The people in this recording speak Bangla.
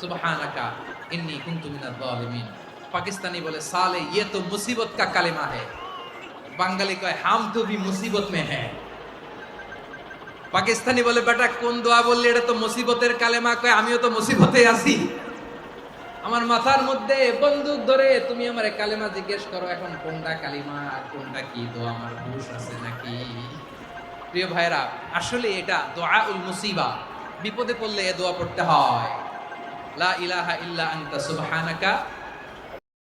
সুবহানাকা, ইন্নি কুনতু মিনাল জালিমিন পাকিস্তানি বলে, সালে ইয়ে তো মুসিবত কা কালেমা হে। বাঙালি কয়, হাম তো ভি মুসিবত মে হ্যাঁ পাকিস্তানি বলে, বেটা, কোন দোয়া বললি, এটা তো মুসিবতের কালেমা। কয়, আমিও তো মুসিবতে আছি। আমার মাথার মধ্যে বন্দুক ধরে, তুমি আমার কালেমা জিজ্ঞেস করো, এখন কোনটা কালিমা কোনটা কি দোয়া? আমার হুশ আছে নাকি? প্রিয় ভাইরা আসলে এটা দোয়া উল মুসিবা। বিপদে পড়লে এ দোয়া পড়তে হয়। লা ইলাহা ইল্লা আনতা সুবহানাকা